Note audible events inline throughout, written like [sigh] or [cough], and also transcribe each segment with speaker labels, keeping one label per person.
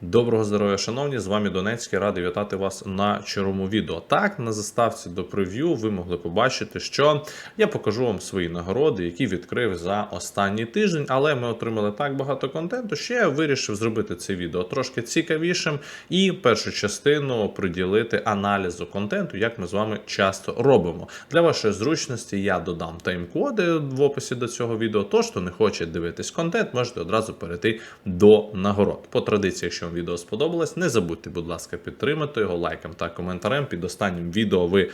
Speaker 1: Доброго здоров'я, шановні! З вами Донецький. Радий вітати вас на червому відео. Так, на заставці до прев'ю ви могли побачити, що я покажу вам свої нагороди, які відкрив за останній тиждень. Але ми отримали так багато контенту, що я вирішив зробити це відео трошки цікавішим і першу частину приділити аналізу контенту, як ми з вами часто робимо. Для вашої зручності я додам тайм-коди в описі до цього відео. Тож, хто не хоче дивитись контент, можете одразу перейти до нагород. По традиції, якщо вам відео сподобалось, не забудьте, будь ласка, підтримати його лайком та коментарем. Під останнім відео ви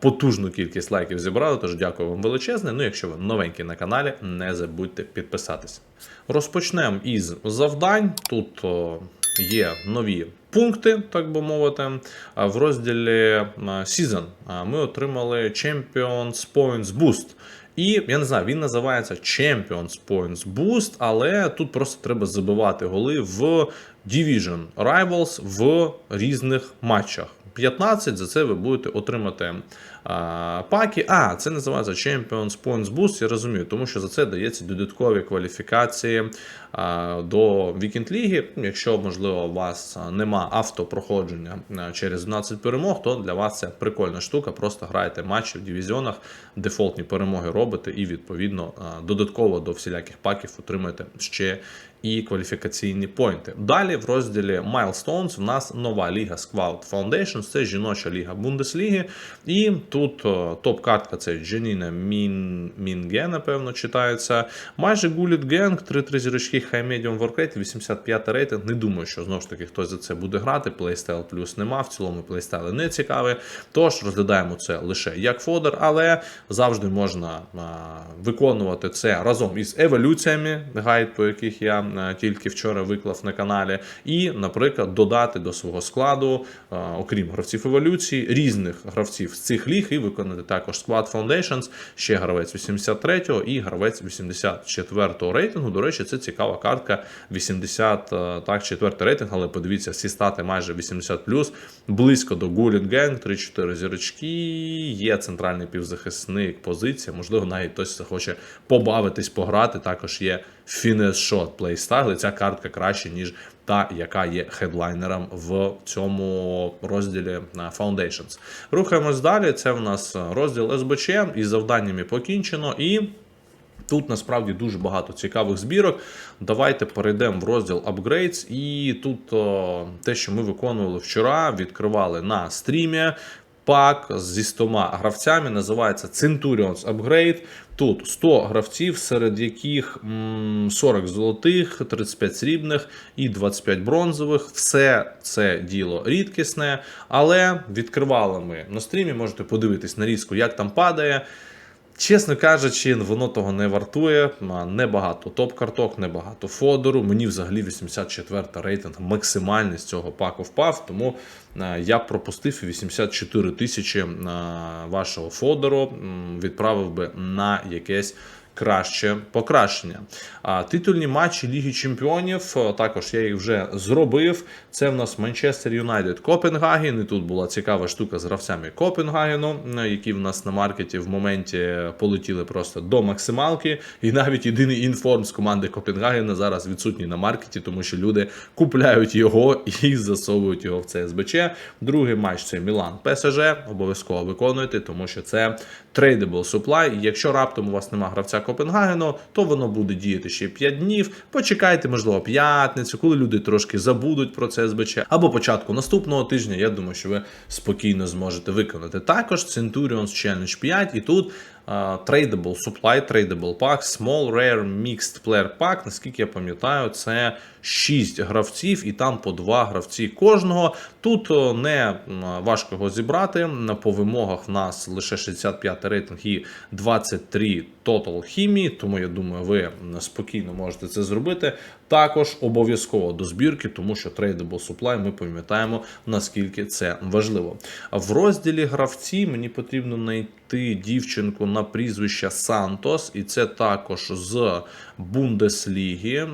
Speaker 1: потужну кількість лайків зібрали. Тож дякую вам величезне. Ну, якщо ви новенькі на каналі, не забудьте підписатись. Розпочнемо із завдань. Тут є нові. Пункти, так би мовити, в розділі Season ми отримали Champions Points Boost. І я не знаю, він називається Champions Points Boost, але тут просто треба забивати голи в Division Rivals в різних матчах. 15 за це ви будете отримати а, паки. А, це називається Champions Points Boost, я розумію, тому що за це дається додаткові кваліфікації а, до Вікенд Ліги. Якщо, можливо, у вас нема автопроходження через 12 перемог, то для вас це прикольна штука. Просто граєте матчі в дивізіонах, дефолтні перемоги робите, і відповідно додатково до всіляких паків отримаєте ще і кваліфікаційні поінти. Далі в розділі Milestones в нас нова ліга Squad Foundations, це жіноча ліга Бундесліги. І тут топ-картка це Джаніна Мін... Мінге, напевно, читається. Майже Гуліт Генг, 3-3 зірочки High Medium Workrate, 85 рейтинг. Не думаю, що знову ж таки хтось за це буде грати. Playstyle плюс нема. В цілому плейстайли не цікаві. Тож розглядаємо це лише як фодер, але завжди можна а, виконувати це разом із еволюціями, гайд, по яких я тільки вчора виклав на каналі, і, наприклад, додати до свого складу, окрім гравців еволюції, різних гравців з цих ліг і виконати також склад Foundations, ще гравець 83-го і гравець 84-го рейтингу. До речі, це цікава картка 80 е, так, 4 рейтинг, але подивіться, всі стати майже 80 близько до Гулін Генг, 3-4 зірочки. Є центральний півзахисник, позиція. Можливо, навіть хтось захоче побавитись, пограти. Також є фінес шот плейстайл. І ця картка краще, ніж та, яка є хедлайнером в цьому розділі Foundations. Рухаємось далі. Це в нас розділ СБЧ із завданнями покінчено. І Тут насправді дуже багато цікавих збірок. Давайте перейдемо в розділ Upgrades. І тут о, те, що ми виконували вчора, відкривали на стрімі. Пак зі 100 гравцями називається Centurions Upgrade. Тут 100 гравців, серед яких м, 40 золотих, 35 срібних і 25 бронзових. Все це діло рідкісне, але відкривали ми на стрімі. Можете подивитись на різку, як там падає. Чесно кажучи, воно того не вартує. Небагато топ-карток, небагато фодору. Мені взагалі 84 рейтинг максимальний з цього паку впав. Тому я пропустив 84 тисячі вашого фодору, відправив би на якесь. Краще покращення. А титульні матчі Ліги Чемпіонів е, також я їх вже зробив. Це в нас Манчестер Юнайтед Копенгаген. І тут була цікава штука з гравцями Копенгагену, е, які в нас на маркеті в моменті полетіли просто до максималки. І навіть єдиний інформ з команди Копенгагена зараз відсутній на маркеті, тому що люди купляють його [laughs] і засовують його в це СБЧ. Другий матч це Мілан ПСЖ. Обов'язково виконуйте, тому що це tradable supply. Якщо раптом у вас нема гравця Копенгагену, то воно буде діяти ще 5 днів. Почекайте, можливо, п'ятницю, коли люди трошки забудуть про це СБЧ, або початку наступного тижня. Я думаю, що ви спокійно зможете виконати. Також Centurions Challenge 5, і тут Tradable Supply, Tradable Pack, Small Rare Mixed Player Pack. Наскільки я пам'ятаю, це 6 гравців, і там по 2 гравці кожного. Тут не важко його зібрати. По вимогах в нас лише 65 рейтинг і 23 Total хімії, тому я думаю, ви спокійно можете це зробити. Також обов'язково до збірки, тому що Tradable Supply ми пам'ятаємо, наскільки це важливо. В розділі гравці мені потрібно знайти дівчинку на прізвище Сантос, і це також з Бундесліги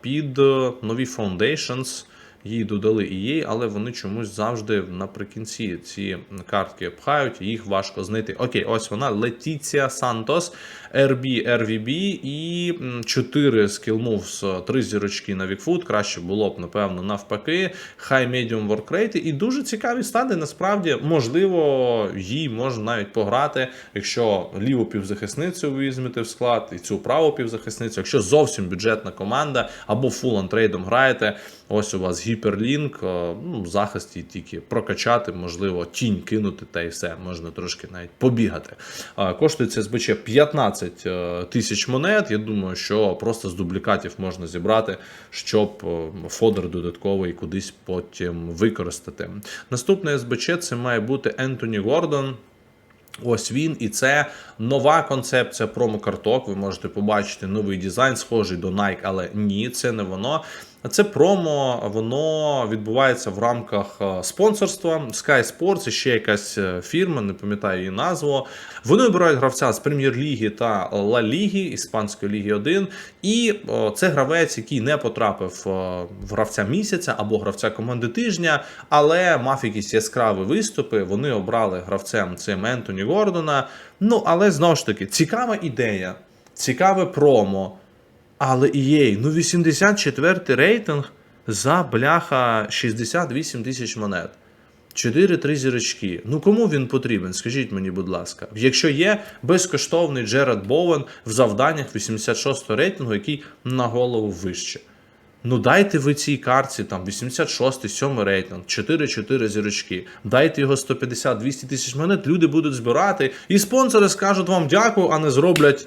Speaker 1: під е, нові Foundations. їй додали EA, але вони чомусь завжди наприкінці ці картки пхають, і їх важко знайти. Окей, ось вона Летіція Сантос, RB, RVB і 4 skill moves, 3 зірочки на Вікфуд. Краще було б, напевно, навпаки. High Medium Work Rate. І дуже цікаві стади. Насправді, можливо, їй можна навіть пограти, якщо ліву півзахисницю візьмете в склад, і цю праву півзахисницю, якщо зовсім бюджетна команда або фул антрейдом граєте. Ось у вас гіперлінк, е, ну, в захисті тільки прокачати, можливо, тінь кинути, та й все, можна трошки навіть побігати. Е, Коштує це СБЧ 15 е, тисяч монет. Я думаю, що просто з дублікатів можна зібрати, щоб е, фодер додатковий кудись потім використати. Наступне СБЧ це має бути Ентоні Гордон. Ось він, і це нова концепція промокарток. Ви можете побачити новий дизайн, схожий до Nike, але ні, це не воно. Це промо, воно відбувається в рамках е, спонсорства Sky Sports, ще якась е, фірма, не пам'ятаю її назву. Вони обирають гравця з прем'єр-ліги та Ла Ліги, Іспанської ліги 1. І це гравець, який не потрапив в гравця місяця або гравця команди тижня, але мав якісь яскраві виступи. Вони обрали гравцем цим Ентоні Гордона. Ну, але знову ж таки, цікава ідея, цікаве промо. Але EA, ну 84 рейтинг за бляха 68 тисяч монет. 4-3 зірочки. Ну кому він потрібен? Скажіть мені, будь ласка. Якщо є безкоштовний Джеред Боуен в завданнях 86 рейтингу, який на голову вище. Ну дайте ви цій картці там 86, 7 рейтинг, 4-4 зірочки. Дайте його 150-200 тисяч монет, люди будуть збирати, і спонсори скажуть вам дякую, а не зроблять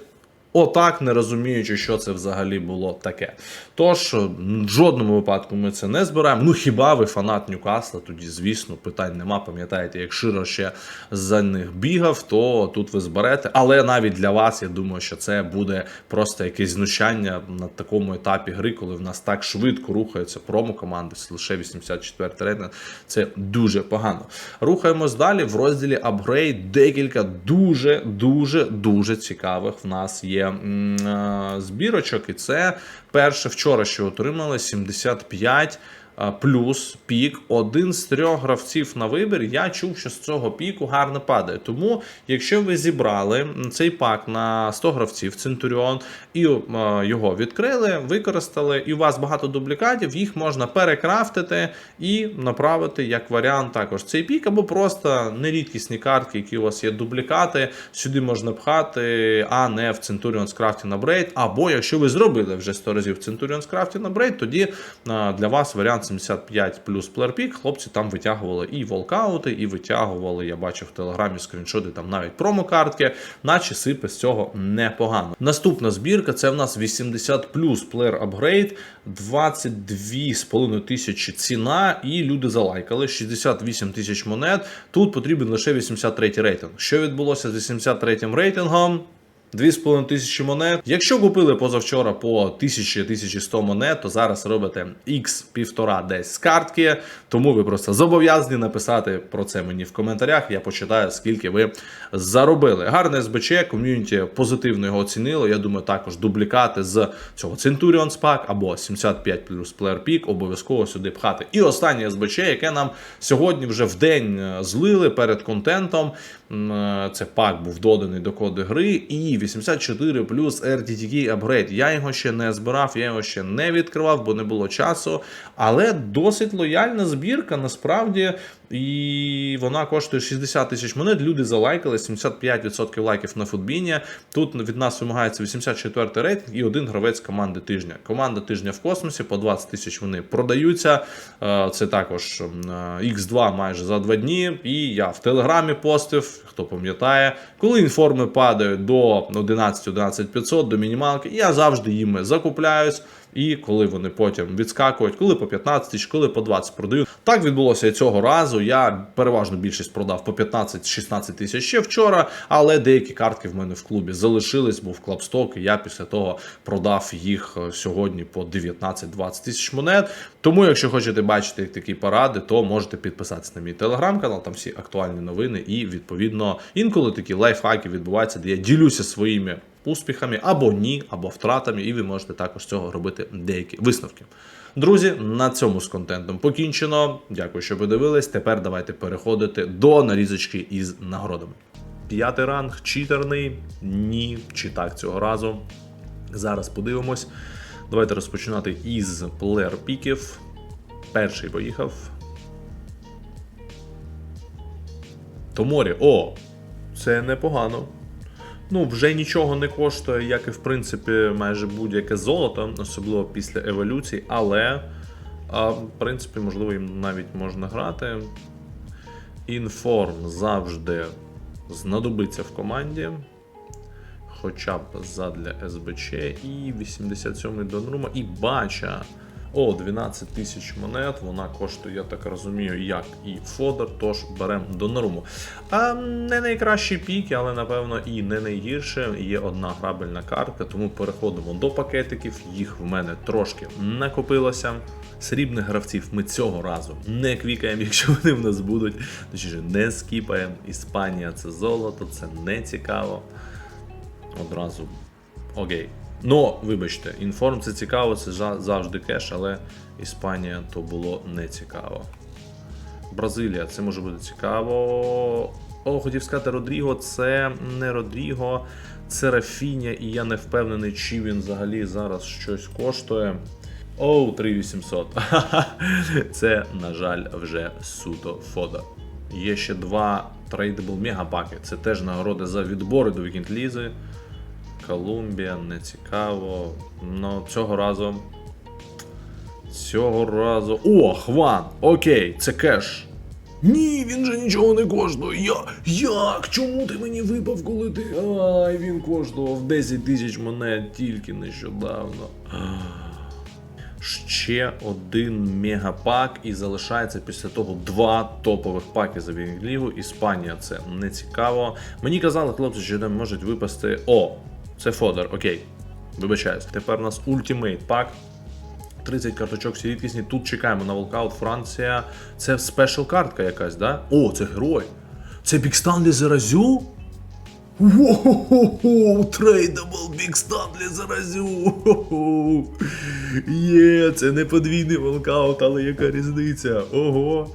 Speaker 1: Отак, не розуміючи, що це взагалі було таке. Тож, в жодному випадку ми це не збираємо. Ну хіба ви фанат Ньюкасла? Тоді, звісно, питань нема. Пам'ятаєте, як Широ ще за них бігав, то тут ви зберете. Але навіть для вас, я думаю, що це буде просто якесь знущання на такому етапі гри, коли в нас так швидко рухаються промо-команди, лише 84 рейтинг. Це дуже погано. Рухаємось далі. В розділі апгрейд декілька дуже, дуже, дуже цікавих в нас є е, збірочок, і це перше вчора, ще отримали 75 а, плюс пік. Один з трьох гравців на вибір. Я чув, що з цього піку гарно падає. Тому, якщо ви зібрали цей пак на 100 гравців, Центуріон, і його відкрили, використали, і у вас багато дублікатів, їх можна перекрафтити і направити як варіант також цей пік, або просто нерідкісні картки, які у вас є дублікати, сюди можна пхати, а не в Centurion's Crafting Upgrade. Або якщо ви зробили вже 100 разів Centurion's Crafting Upgrade, тоді для вас варіант 75 плюс плеерпік. Хлопці там витягували і волкаути, і витягували, я бачив в телеграмі скріншоти, там навіть промокартки, наче сипе з цього непогано. Наступна збірка це в нас 80 плюс плеер апгрейд, 22,5 тисячі ціна, і люди залайкали 68 тисяч монет. Тут потрібен лише 83 рейтинг. Що відбулося з 83 рейтингом? 2,5 тисячі монет. Якщо купили позавчора по 1000-1100 монет, то зараз робите x півтора десь з картки. Тому ви просто зобов'язані написати про це мені в коментарях. Я почитаю, скільки ви заробили. Гарне СБЧ, ком'юніті позитивно його оцінило. Я думаю, також дублікати з цього Centurion Pack або 75 плюс Player Peak обов'язково сюди пхати. І останнє СБЧ, яке нам сьогодні вже в день е, злили перед контентом. Е, Це пак був доданий до коди гри. І 84 плюс RTTK апгрейд. Я його ще не збирав, я його ще не відкривав, бо не було часу. Але досить лояльна збірка насправді. І вона коштує 60 тисяч монет. Люди залайкали 75% лайків на футбіні. Тут від нас вимагається 84 рейтинг і один гравець команди тижня. Команда тижня в космосі по 20 тисяч вони продаються. Е, Це також X2 майже за два дні. І я в телеграмі постив, хто пам'ятає, коли інформи падають до 11-11 до мінімалки, я завжди їми закупляюсь. І коли вони потім відскакують, коли по 15 тисяч, коли по 20 продаю. Так відбулося і цього разу. Я переважно більшість продав по 15-16 тисяч ще вчора, але деякі картки в мене в клубі залишились, був клабсток, і я після того продав їх е, сьогодні по 19-20 тисяч монет. Тому, якщо хочете бачити такі поради, то можете підписатися на мій телеграм-канал, там всі актуальні новини, і відповідно інколи такі лайфхаки відбуваються, де я ділюся своїми успіхами або ні, або втратами, і ви можете також з цього робити деякі висновки. Друзі, на цьому з контентом покінчено. Дякую, що подивились. Тепер давайте переходити до нарізочки із нагородами. П'ятий ранг, читерний. Ні, чи так цього разу. Зараз подивимось. Давайте розпочинати із плеер піків. Перший поїхав. Томорі. О! Це непогано. Ну, вже нічого не коштує, як і в принципі майже будь-яке золото, особливо після еволюції, але а, в принципі, можливо, їм навіть можна грати. Інформ завжди знадобиться в команді. Хоча б задля СБЧ і 87-й Донрума, і бача. О, 12 тисяч монет. Вона коштує, я так розумію, як і Фодор, тож беремо Доноруму. А не найкращі піки, але напевно і не найгірше. Є одна грабельна картка, тому переходимо до пакетиків. Їх в мене трошки накопилося. Срібних гравців ми цього разу не квікаємо, [laughs] якщо вони в нас будуть. Точніше, не скіпаємо. Іспанія це золото, це не цікаво. Одразу окей. Ну, вибачте, інформ це цікаво, це завжди кеш, але Іспанія то було не цікаво. Бразилія, це може бути цікаво. О, хотів сказати, Родріго, це не Родріго, це Рафіня, і я не впевнений, чи він взагалі зараз щось коштує. Оу, 3800. [laughs] Це, на жаль, вже суто фото. Є ще два трейдабл мегапаки. Це теж нагороди за відбори до вікінд-лізи. Колумбія, не цікаво. Ну, цього разу. Цього разу. О, Хван! Окей, це кеш. Ні, він же нічого не коштує. Я. Як? Чому ти мені випав, коли ти. Ай, він коштував 10 тисяч монет тільки нещодавно. Ще один мегапак, і залишається після того два топових паки за Вінглігу. Іспанія це не цікаво. Мені казали, хлопці, що там можуть випасти. О, це Фодор, окей. Вибачаюсь. Тепер у нас ультимейт пак. 30 карточок всі рідкісні. Тут чекаємо на волкаут Франція. Це спешл картка якась, да? О, це герой. Це Бікстан Заразю? Воу, трейдабл Бікстан Заразю. Є, це не подвійний волкаут, але яка різниця? Ого.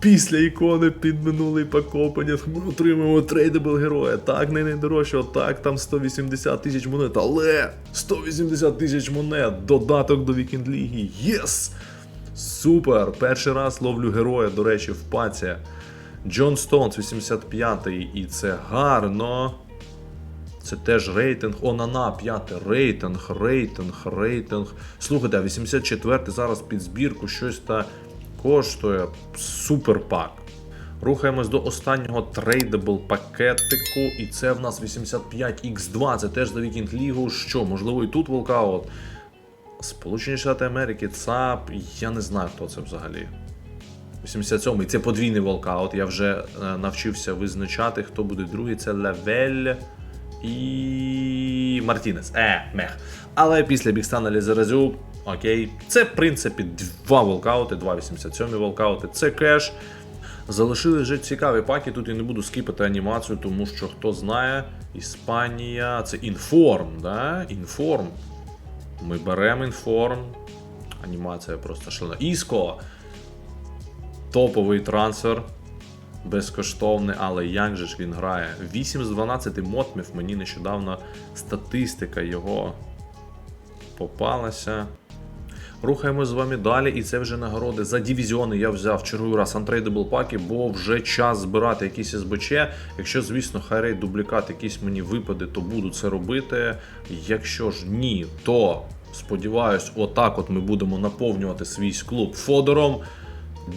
Speaker 1: Після ікони під минулий пак опенінг ми отримуємо трейдабл героя. Так, не найдорожчого, так, там 180 тисяч монет, але 180 тисяч монет, додаток до Вікінд Ліги. Єс! Супер! Перший раз ловлю героя, до речі, в паці. Джон Стоунс, 85-й, і це гарно. Це теж рейтинг. Онана, п'ятий рейтинг, рейтинг, рейтинг. Слухайте, а 84-й зараз під збірку щось та коштує супер пак. Рухаємось до останнього трейдабл пакетику, і це в нас 85X2, це теж за Вікінд Лігу. Що, можливо, і тут волкаут? Сполучені Штати Америки, ЦАП, я не знаю, хто це взагалі. 87-й, це подвійний волкаут. Я вже е, навчився визначати, хто буде другий. Це Левель і Мартінес. Е, мех. Але після Бікстана Лізеразю, окей, це в принципі два волкаути, два 87 волкаути, це кеш. Залишили вже цікаві паки. Тут я не буду скіпати анімацію, тому що хто знає, Іспанія, це інформ, да? Інформ. Ми беремо інформ. Анімація просто шалена. Іско. Топовий трансфер. Безкоштовний, але як же ж він грає? 8 з 12 мотмів. Мені нещодавно статистика його попалася. Рухаємось з вами далі, і це вже нагороди за дивізіони. Я взяв черговий раз Untradeable паки, бо вже час збирати якісь СБЧ. Якщо, звісно, хайрейт дублікат якийсь мені випаде, то буду це робити. Якщо ж ні, то сподіваюсь, отак от ми будемо наповнювати свій клуб Фодором.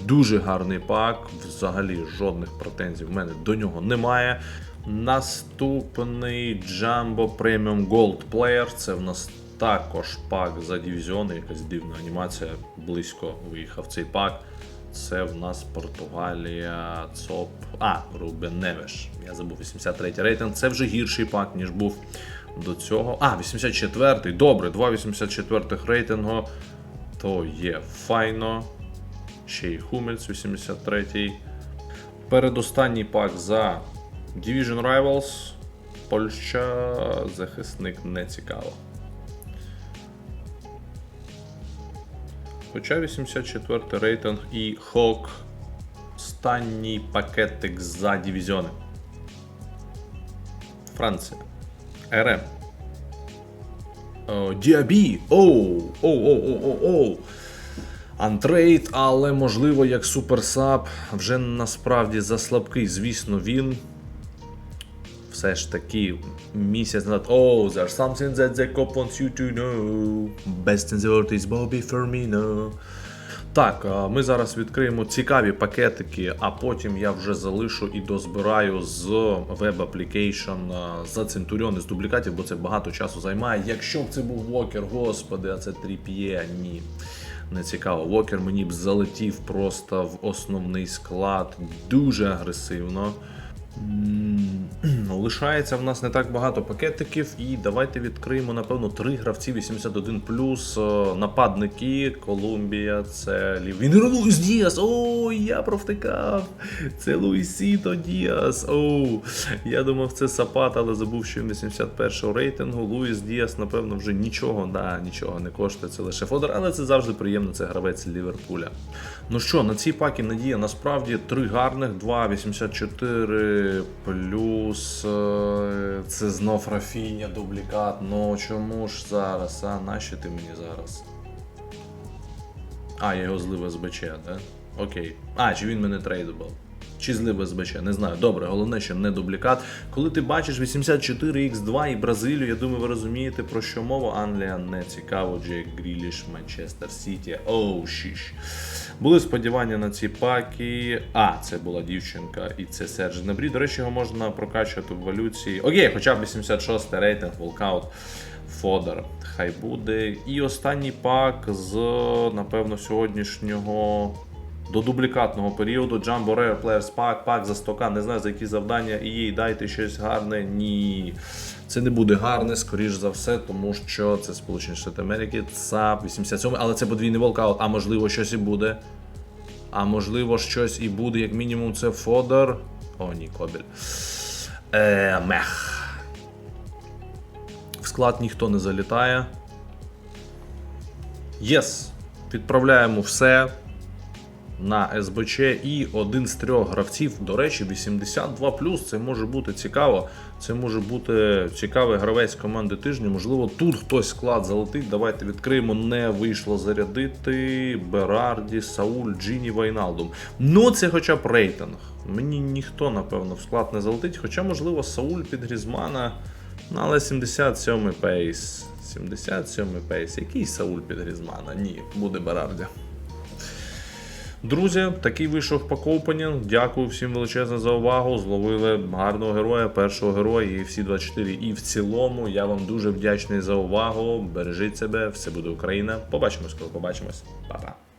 Speaker 1: Дуже гарний пак, взагалі жодних претензій в мене до нього немає. Наступний Jumbo Premium Gold Player. Це в нас також пак за дивізіони, якась дивна анімація. Близько виїхав цей пак. Це в нас Португалія, ЦОП. А, Рубен Невеш. Я забув 83 рейтинг. Це вже гірший пак, ніж був до цього. А, 84-й. Добре, 2 84-х рейтингу. То є файно. Ще й Хумельс 83-й. Передостанній пак за Division Rivals. Польща захисник не цікаво. Хоча 84 рейтинг і Хок. Останній пакетик за дивізіони. Франція. РМ. Діабі. Оу, оу, оу, оу, оу. Антрейд, але можливо як суперсаб вже насправді заслабкий. Звісно, він все ж таки місяць назад. Oh, there's something that the cop wants you to know. Best in the world is Bobby Firmino. Так, ми зараз відкриємо цікаві пакетики, а потім я вже залишу і дозбираю з Web Application а, за Centurion з дублікатів, бо це багато часу займає. Якщо б це був Вокер, господи, а це Тріп'є, ні. Не цікаво. Вокер мені б залетів просто в основний склад дуже агресивно. [clears throat] Лишається в нас не так багато пакетиків, і давайте відкриємо, напевно, три гравці 81 нападники. Колумбія, це Лівінер Луїс Діас. О, я провтикав. Це Луїсіто Діас. О, я думав, це Сапат, але забув, що він 81 рейтингу. Луїс Діас, напевно, вже нічого, да, нічого не коштує. Це лише фодер, але це завжди приємно. Це гравець Ліверпуля. Ну що, на цій пакі надія насправді три гарних, 2,84 плюс. е, Це знов Рафіня, дублікат. Ну чому ж зараз? А нащо ти мені зараз? А, я його злив СБЧ, да? Окей. А, чи він мене трейдабл? Чи злив СБЧ? Не знаю. Добре, головне, що не дублікат. Коли ти бачиш 84Х2 і Бразилію, я думаю, ви розумієте, про що мова. Англія не цікаво, Джек Гріліш, Манчестер Сіті. Оу, шіш. Були сподівання на ці паки. А, це була дівчинка, і це Серж Небрі. До речі, його можна прокачувати в валюції. Окей, хоча б 86 рейтинг, волкаут. Фодер, хай буде. І останній пак з, напевно, сьогоднішнього до дублікатного періоду. Jumbo Rare Players Pack, пак за 100к, не знаю за які завдання, і їй дайте щось гарне. Ні. Це не буде гарне, скоріш за все, тому що це Сполучені Штати Америки, ЦАП 87, але це подвійний волкаут, а можливо щось і буде. А можливо, щось і буде, як мінімум, це Фодер. О, ні, Кобіль. Е, мех. В склад ніхто не залітає. Єс. Відправляємо все на СБЧ і один з трьох гравців, до речі, 82 Це може бути цікаво. Це може бути цікавий гравець команди тижня. Можливо, тут хтось склад залетить. Давайте відкриємо. Не вийшло зарядити. Берарді, Сауль, Джіні, Вайналдум. Ну, це хоча б рейтинг. Мені ніхто, напевно, в склад не залетить. Хоча, можливо, Сауль під Грізмана. Ну, але 77 пейс. 77 пейс. Який Сауль під Грізмана? Ні, буде Берарді. Друзі, такий вийшов пакоупенінг. Дякую всім величезне за увагу. Зловили гарного героя, першого героя і всі 24. І в цілому я вам дуже вдячний за увагу. Бережіть себе, все буде Україна. Побачимось, коли побачимось. Па-па.